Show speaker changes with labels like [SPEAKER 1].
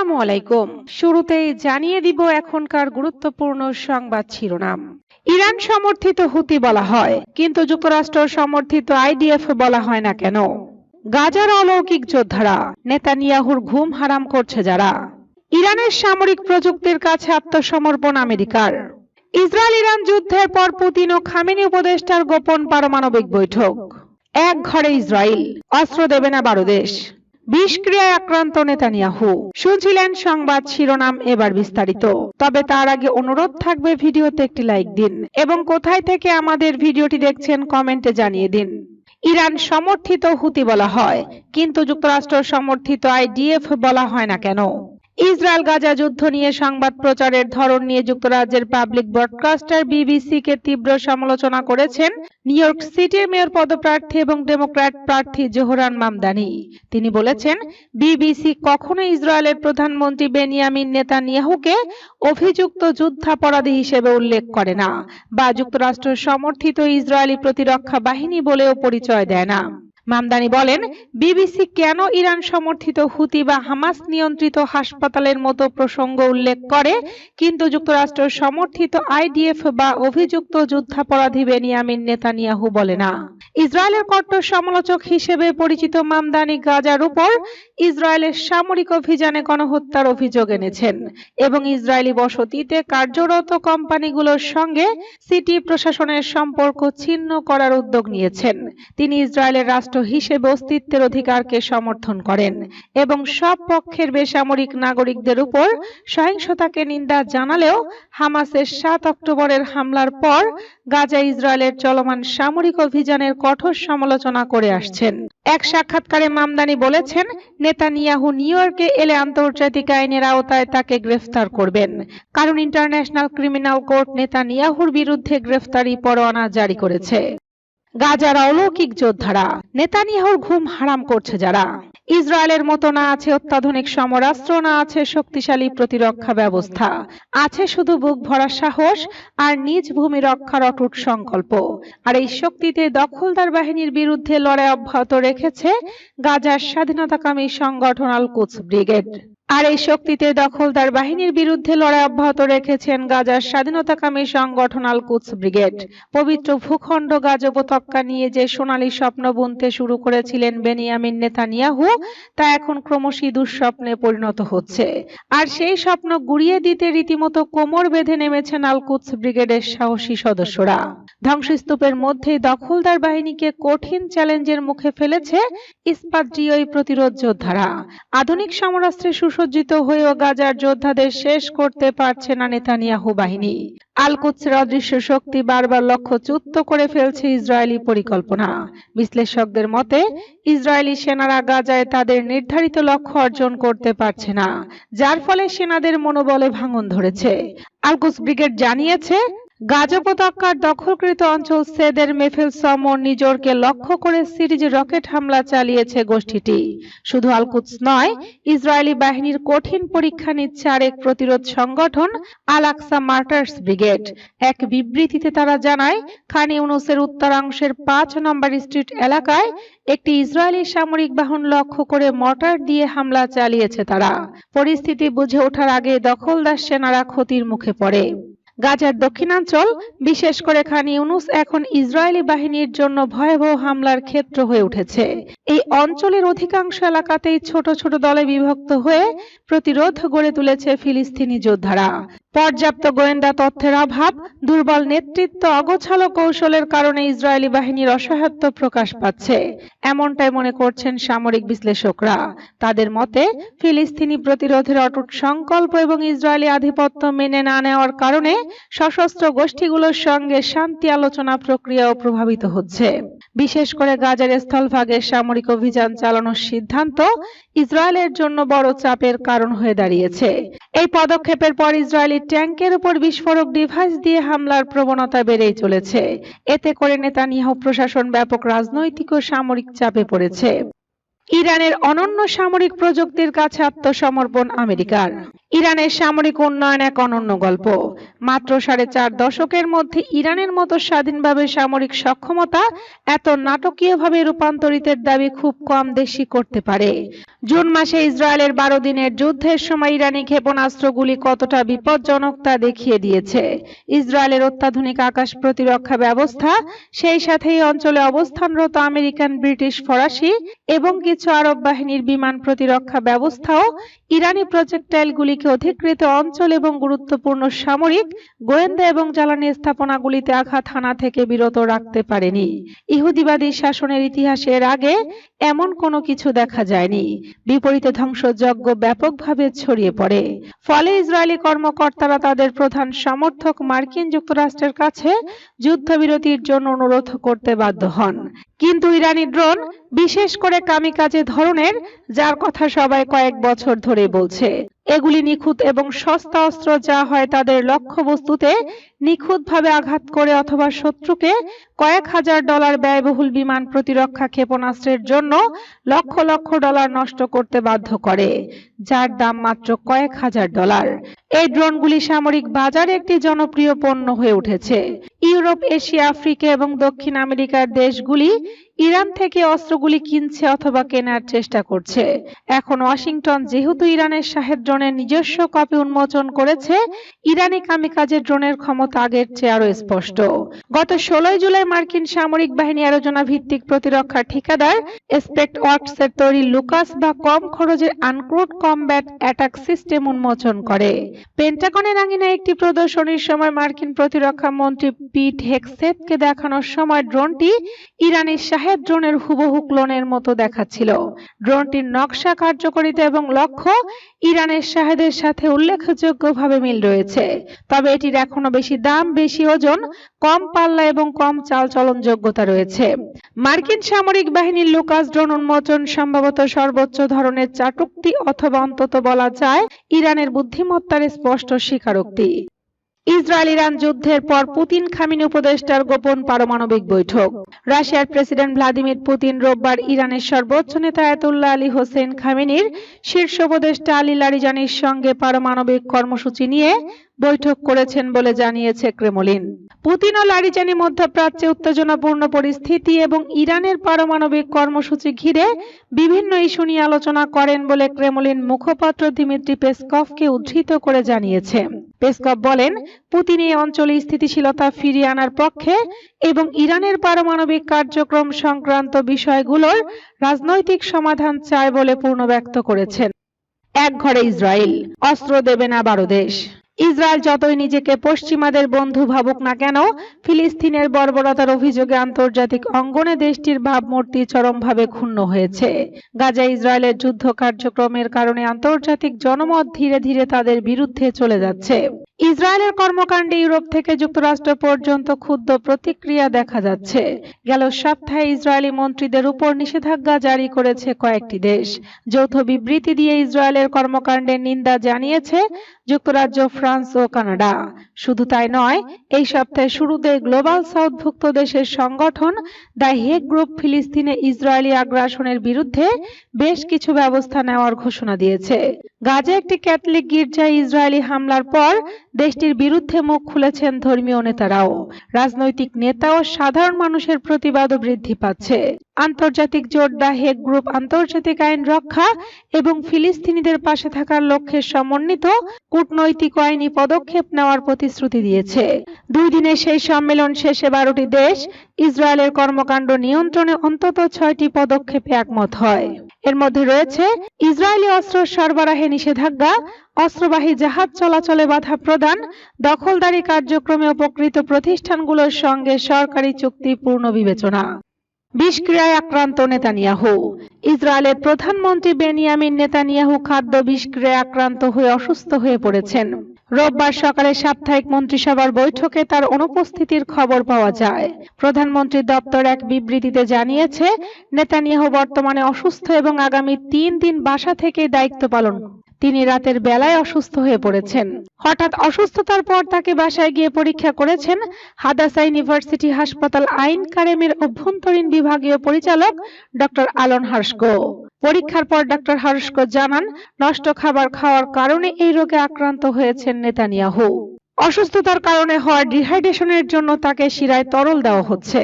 [SPEAKER 1] আসসালামু আলাইকুম শুরুতেই জানিয়ে দিব এখনকার গুরুত্বপূর্ণ সংবাদ শিরোনাম ইরান সমর্থিত হুতি বলা হয় কিন্তু যুক্তরাষ্ট্র সমর্থিত আইডিএফ বলা হয় না কেন গাজার অলৌকিক যোদ্ধারা নেতানিয়াহুর ঘুম হারাম করছে যারা ইরানের সামরিক প্রযুক্তির কাছে আত্মসমর্পণ আমেরিকার ইসরায়েল ইরান যুদ্ধের পর পুতিন ও খামিনী উপদেষ্টার গোপন পারমাণবিক বৈঠক এক ঘরে ইসরায়েল অস্ত্র দেবে না বারো দেশ বিষক্রিয়ায় আক্রান্ত নেতানিয়াহু শুনছিলেন সংবাদ শিরোনাম এবার বিস্তারিত তবে তার আগে অনুরোধ থাকবে ভিডিওতে একটি লাইক দিন এবং কোথায় থেকে আমাদের ভিডিওটি দেখছেন কমেন্টে জানিয়ে দিন ইরান সমর্থিত হুতি বলা হয় কিন্তু যুক্তরাষ্ট্র সমর্থিত আইডিএফ বলা হয় না কেন ইসরায়েল গাজা যুদ্ধ নিয়ে সংবাদ প্রচারের ধরন নিয়ে যুক্তরাজ্যের পাবলিক ব্রডকাস্টার বিবিসিকে তীব্র সমালোচনা করেছেন নিউ ইয়র্ক সিটির মেয়র পদপ্রার্থী এবং ডেমোক্র্যাট প্রার্থী জোহরান মামদানি তিনি বলেছেন বিবিসি কখনো ইসরায়েলের প্রধানমন্ত্রী বেনিয়ামিন নেতানিয়াহুকে অভিযুক্ত যুদ্ধাপরাধী হিসেবে উল্লেখ করে না বা যুক্তরাষ্ট্র সমর্থিত ইসরায়েলি প্রতিরক্ষা বাহিনী বলেও পরিচয় দেয় না মামদানি বলেন বিবিসি কেন ইরান সমর্থিত হুতি বা হামাস নিয়ন্ত্রিত হাসপাতালের মতো প্রসঙ্গ উল্লেখ করে কিন্তু যুক্তরাষ্ট্র সমর্থিত আইডিএফ বা অভিযুক্ত যুদ্ধাপরাধী বেনিয়ামিন নেতানিয়াহু বলে না ইসরায়েলের কট্টর সমালোচক হিসেবে পরিচিত মামদানি গাজার উপর ইসরায়েলের সামরিক অভিযানে গণহত্যার অভিযোগ এনেছেন এবং ইসরায়েলি বসতিতে কার্যরত কোম্পানিগুলোর সঙ্গে সিটি প্রশাসনের সম্পর্ক ছিন্ন করার উদ্যোগ নিয়েছেন তিনি ইসরায়েলের রাষ্ট্র হিসেবে অস্তিত্বের অধিকারকে সমর্থন করেন এবং সব পক্ষের বেসামরিক নাগরিকদের উপর সহিংসতাকে নিন্দা জানালেও হামাসের সাত অক্টোবরের হামলার পর গাজা ইসরায়েলের চলমান সামরিক অভিযানের কঠোর সমালোচনা করে আসছেন এক সাক্ষাৎকারে মামদানি বলেছেন নেতানিয়াহু নিউ ইয়র্কে এলে আন্তর্জাতিক আইনের আওতায় তাকে গ্রেফতার করবেন কারণ ইন্টারন্যাশনাল ক্রিমিনাল কোর্ট নেতানিয়াহুর বিরুদ্ধে গ্রেফতারি পরোয়ানা জারি করেছে গাজার অলৌকিক যোদ্ধারা নেতানিয়াহুর ঘুম হারাম করছে যারা ইসরায়েলের মতো না আছে অত্যাধুনিক সমরাস্ত্র না আছে শক্তিশালী প্রতিরক্ষা ব্যবস্থা আছে শুধু বুক ভরা সাহস আর নিজ ভূমি রক্ষার অটুট সংকল্প আর এই শক্তিতে দখলদার বাহিনীর বিরুদ্ধে লড়াই অব্যাহত রেখেছে গাজার স্বাধীনতাকামী সংগঠন আল কুচ ব্রিগেড আর এই শক্তিতে দখলদার বাহিনীর বিরুদ্ধে লড়াই অব্যাহত রেখেছেন গাজার স্বাধীনতাকামী সংগঠন আল কুদস ব্রিগেড পবিত্র ভূখণ্ড গাজ উপত্যকা নিয়ে যে সোনালী স্বপ্ন বুনতে শুরু করেছিলেন বেনিয়ামিন নেতানিয়াহু তা এখন ক্রমশই দুঃস্বপ্নে পরিণত হচ্ছে আর সেই স্বপ্ন গুড়িয়ে দিতে রীতিমতো কোমর বেঁধে নেমেছেন আল কুদস ব্রিগেডের সাহসী সদস্যরা ধ্বংসস্তূপের মধ্যেই দখলদার বাহিনীকে কঠিন চ্যালেঞ্জের মুখে ফেলেছে ইস্পাদ্রীয় প্রতিরোধ যোদ্ধারা আধুনিক সমরাস্ত্রে সুস সুসজ্জিত হয়েও গাজার যোদ্ধাদের শেষ করতে পারছে না নেতানিয়াহু বাহিনী আলকুৎসের অদৃশ্য শক্তি বারবার লক্ষ্য লক্ষ্যচ্যুত করে ফেলছে ইসরায়েলি পরিকল্পনা বিশ্লেষকদের মতে ইসরায়েলি সেনারা গাজায় তাদের নির্ধারিত লক্ষ্য অর্জন করতে পারছে না যার ফলে সেনাদের মনোবলে ভাঙন ধরেছে আলকুস ব্রিগেড জানিয়েছে গাজা দখলকৃত অঞ্চল সেদের মেফেল নিজরকে লক্ষ্য করে সিরিজ রকেট হামলা চালিয়েছে গোষ্ঠীটি শুধু আলকুৎস নয় ইসরায়েলি বাহিনীর কঠিন পরীক্ষা নিচ্ছে আরেক প্রতিরোধ সংগঠন আলাক্সা মার্টার্স ব্রিগেড এক বিবৃতিতে তারা জানায় খান ইউনুসের উত্তরাংশের পাঁচ নম্বর স্ট্রিট এলাকায় একটি ইসরায়েলি সামরিক বাহন লক্ষ্য করে মর্টার দিয়ে হামলা চালিয়েছে তারা পরিস্থিতি বুঝে ওঠার আগে দখলদার সেনারা ক্ষতির মুখে পড়ে গাজার দক্ষিণাঞ্চল বিশেষ করে খান ইউনুস এখন ইসরায়েলি বাহিনীর জন্য ভয়াবহ হামলার ক্ষেত্র হয়ে উঠেছে এই অঞ্চলের অধিকাংশ এলাকাতেই ছোট ছোট দলে বিভক্ত হয়ে প্রতিরোধ গড়ে তুলেছে ফিলিস্তিনি যোদ্ধারা পর্যাপ্ত গোয়েন্দা তথ্যের অভাব দুর্বল নেতৃত্ব অগোছালো কৌশলের কারণে ইসরায়েলি বাহিনীর অসহায়ত্ব প্রকাশ পাচ্ছে এমনটাই মনে করছেন সামরিক বিশ্লেষকরা তাদের মতে ফিলিস্তিনি প্রতিরোধের অটুট সংকল্প এবং ইসরায়েলি আধিপত্য মেনে না নেওয়ার কারণে সশস্ত্র গোষ্ঠীগুলোর সঙ্গে শান্তি আলোচনা প্রক্রিয়াও প্রভাবিত হচ্ছে বিশেষ করে গাজার স্থলভাগের সামরিক অভিযান চালানোর সিদ্ধান্ত ইসরায়েলের জন্য বড় চাপের কারণ হয়ে দাঁড়িয়েছে এই পদক্ষেপের পর ইসরায়েলি ট্যাঙ্কের উপর বিস্ফোরক ডিভাইস দিয়ে হামলার প্রবণতা বেড়েই চলেছে এতে করে নেতানিয়াহু প্রশাসন ব্যাপক রাজনৈতিক ও সামরিক চাপে পড়েছে ইরানের অনন্য সামরিক প্রযুক্তির কাছে আত্মসমর্পণ আমেরিকার ইরানের সামরিক উন্নয়ন এক অনন্য গল্প মাত্র সাড়ে চার দশকের মধ্যে ইরানের মতো স্বাধীনভাবে সামরিক সক্ষমতা এত নাটকীয়ভাবে রূপান্তরিতের দাবি খুব কম দেশি করতে পারে জুন মাসে ইসরায়েলের বারো দিনের যুদ্ধের সময় ইরানি ক্ষেপণাস্ত্রগুলি কতটা বিপজ্জনক তা দেখিয়ে দিয়েছে ইসরায়েলের অত্যাধুনিক আকাশ প্রতিরক্ষা ব্যবস্থা সেই সাথে এই অঞ্চলে অবস্থানরত আমেরিকান ব্রিটিশ ফরাসি এবং কিছু কিছু আরব বাহিনীর বিমান প্রতিরক্ষা ব্যবস্থাও ইরানি প্রজেক্টাইলগুলিকে অধিকৃত অঞ্চল এবং গুরুত্বপূর্ণ সামরিক গোয়েন্দা এবং জ্বালানি স্থাপনাগুলিতে আঘাত হানা থেকে বিরত রাখতে পারেনি ইহুদিবাদী শাসনের ইতিহাসের আগে এমন কোনো কিছু দেখা যায়নি বিপরীতে ধ্বংসযজ্ঞ ব্যাপকভাবে ছড়িয়ে পড়ে ফলে ইসরায়েলি কর্মকর্তারা তাদের প্রধান সমর্থক মার্কিন যুক্তরাষ্ট্রের কাছে যুদ্ধবিরতির জন্য অনুরোধ করতে বাধ্য হন কিন্তু ইরানি ড্রোন বিশেষ করে কামিকাজে ধরনের যার কথা সবাই কয়েক বছর ধরে বলছে এগুলি নিখুঁত এবং সস্তা অস্ত্র যা হয় তাদের লক্ষ্যবস্তুতে নিখুঁতভাবে আঘাত করে অথবা শত্রুকে কয়েক হাজার ডলার ব্যয়বহুল বিমান প্রতিরক্ষা ক্ষেপণাস্ত্রের জন্য লক্ষ লক্ষ ডলার নষ্ট করতে বাধ্য করে যার দাম মাত্র কয়েক হাজার ডলার এই ড্রোনগুলি সামরিক বাজারে একটি জনপ্রিয় পণ্য হয়ে উঠেছে ইউরোপ এশিয়া আফ্রিকা এবং দক্ষিণ আমেরিকার দেশগুলি ইরান থেকে অস্ত্রগুলি কিনছে অথবা কেনার চেষ্টা করছে এখন ওয়াশিংটন যেহেতু ইরানের শাহেদ ড্রোন ড্রোনের নিজস্ব কপি উন্মোচন করেছে ইরানি কামিকাজে ড্রোনের ক্ষমতা আগের চেয়ে আরও স্পষ্ট গত ষোলোই জুলাই মার্কিন সামরিক বাহিনী আলোচনা ভিত্তিক প্রতিরক্ষা ঠিকাদার স্পেক্ট ওয়ার্কস এর তৈরি লুকাস বা কম খরচের আনক্রোড কমব্যাট অ্যাটাক সিস্টেম উন্মোচন করে পেন্টাগনের আঙিনা একটি প্রদর্শনীর সময় মার্কিন প্রতিরক্ষা মন্ত্রী পিট হেক্সেপকে দেখানোর সময় ড্রোনটি ইরানি সাহেব ড্রোনের হুবহু ক্লোনের মতো দেখাচ্ছিল ড্রোনটির নকশা কার্যকরিতা এবং লক্ষ্য ইরানের শাহেদের সাথে উল্লেখযোগ্যভাবে মিল রয়েছে তবে এটির এখনো বেশি দাম বেশি ওজন কম পাল্লা এবং কম চাল চলন যোগ্যতা রয়েছে মার্কিন সামরিক বাহিনীর লুকাস ড্রোন উন্মোচন সম্ভবত সর্বোচ্চ ধরনের চাটুক্তি অথবা অন্তত বলা যায় ইরানের বুদ্ধিমত্তার স্পষ্ট স্বীকারোক্তি ইসরায়েল ইরান যুদ্ধের পর পুতিন খামিন উপদেষ্টার গোপন পারমাণবিক বৈঠক রাশিয়ার প্রেসিডেন্ট ভ্লাদিমির পুতিন রোববার ইরানের সর্বোচ্চ নেতা আয়াতুল্লাহ আলী হোসেন খামিনির শীর্ষ উপদেষ্টা আলী লারিজানির সঙ্গে পারমাণবিক কর্মসূচি নিয়ে বৈঠক করেছেন বলে জানিয়েছে ক্রেমলিন পুতিন ও লারিজানি মধ্যপ্রাচ্যে উত্তেজনাপূর্ণ পরিস্থিতি এবং ইরানের পারমাণবিক কর্মসূচি ঘিরে বিভিন্ন ইস্যু নিয়ে আলোচনা করেন বলে ক্রেমলিন মুখপাত্র দিমিত্রি পেসকফকে উদ্ধৃত করে জানিয়েছে পেসকভ বলেন পুতিন এই অঞ্চলে স্থিতিশীলতা ফিরিয়ে আনার পক্ষে এবং ইরানের পারমাণবিক কার্যক্রম সংক্রান্ত বিষয়গুলোর রাজনৈতিক সমাধান চায় বলে পূর্ণ ব্যক্ত করেছেন এক ঘরে ইসরায়েল অস্ত্র দেবে না বারো দেশ ইসরায়েল যতই নিজেকে পশ্চিমাদের বন্ধু ভাবুক না কেন ফিলিস্তিনের বর্বরতার অভিযোগে আন্তর্জাতিক অঙ্গনে দেশটির ভাবমূর্তি চরমভাবে ক্ষুণ্ণ হয়েছে গাজা ইসরায়েলের যুদ্ধ কার্যক্রমের কারণে আন্তর্জাতিক জনমত ধীরে ধীরে তাদের বিরুদ্ধে চলে যাচ্ছে ইসরায়েলের কর্মকাণ্ডে ইউরোপ থেকে যুক্তরাষ্ট্র পর্যন্ত ক্ষুদ্র প্রতিক্রিয়া দেখা যাচ্ছে গেল সপ্তাহে ইসরায়েলি মন্ত্রীদের উপর নিষেধাজ্ঞা জারি করেছে কয়েকটি দেশ যৌথ বিবৃতি দিয়ে ইসরায়েলের কর্মকাণ্ডের নিন্দা জানিয়েছে যুক্তরাজ্য ফ্রান্স ও কানাডা শুধু তাই নয় এই সপ্তাহের শুরুতে গ্লোবাল সাউথভুক্ত দেশের সংগঠন দ্য হেগ গ্রুপ ফিলিস্তিনে ইসরায়েলি আগ্রাসনের বিরুদ্ধে বেশ কিছু ব্যবস্থা নেওয়ার ঘোষণা দিয়েছে গাজে একটি ক্যাথলিক গির্জায় ইসরায়েলি হামলার পর দেশটির বিরুদ্ধে মুখ খুলেছেন ধর্মীয় নেতারাও রাজনৈতিক নেতা ও সাধারণ মানুষের প্রতিবাদও বৃদ্ধি পাচ্ছে আন্তর্জাতিক জোট দ্য হেগ গ্রুপ আন্তর্জাতিক আইন রক্ষা এবং ফিলিস্তিনিদের পাশে থাকার লক্ষ্যে সমন্বিত কূটনৈতিক আইনি পদক্ষেপ নেওয়ার প্রতিশ্রুতি দিয়েছে দুই দিনের সেই সম্মেলন শেষে বারোটি দেশ ইসরায়েলের কর্মকাণ্ড নিয়ন্ত্রণে অন্তত ছয়টি পদক্ষেপে একমত হয় এর মধ্যে রয়েছে ইসরায়েলি অস্ত্র সরবরাহে নিষেধাজ্ঞা অস্ত্রবাহী জাহাজ চলাচলে বাধা প্রদান দখলদারি কার্যক্রমে উপকৃত প্রতিষ্ঠানগুলোর সঙ্গে সরকারি চুক্তি পূর্ণ বিবেচনা বিষক্রিয়ায় আক্রান্ত নেতানিয়াহু ইসরায়েলের প্রধানমন্ত্রী বেনিয়ামিন নেতানিয়াহু খাদ্য বিষক্রিয়ায় আক্রান্ত হয়ে অসুস্থ হয়ে পড়েছেন রোববার সকালে সাপ্তাহিক মন্ত্রিসভার বৈঠকে তার অনুপস্থিতির খবর পাওয়া যায় প্রধানমন্ত্রী দপ্তর এক বিবৃতিতে জানিয়েছে নেতানিয়াহু বর্তমানে অসুস্থ এবং আগামী তিন দিন বাসা থেকে দায়িত্ব পালন তিনি রাতের বেলায় অসুস্থ হয়ে পড়েছেন হঠাৎ অসুস্থতার পর তাকে বাসায় গিয়ে পরীক্ষা করেছেন হাদাসা ইউনিভার্সিটি হাসপাতাল আইন কারেমের অভ্যন্তরীণ বিভাগীয় পরিচালক ডক্টর আলন হার্সগো পরীক্ষার পর ডক্টর হার্সগো জানান নষ্ট খাবার খাওয়ার কারণে এই রোগে আক্রান্ত হয়েছেন নেতানিয়াহু অসুস্থতার কারণে হওয়া ডিহাইড্রেশনের জন্য তাকে শিরায় তরল দেওয়া হচ্ছে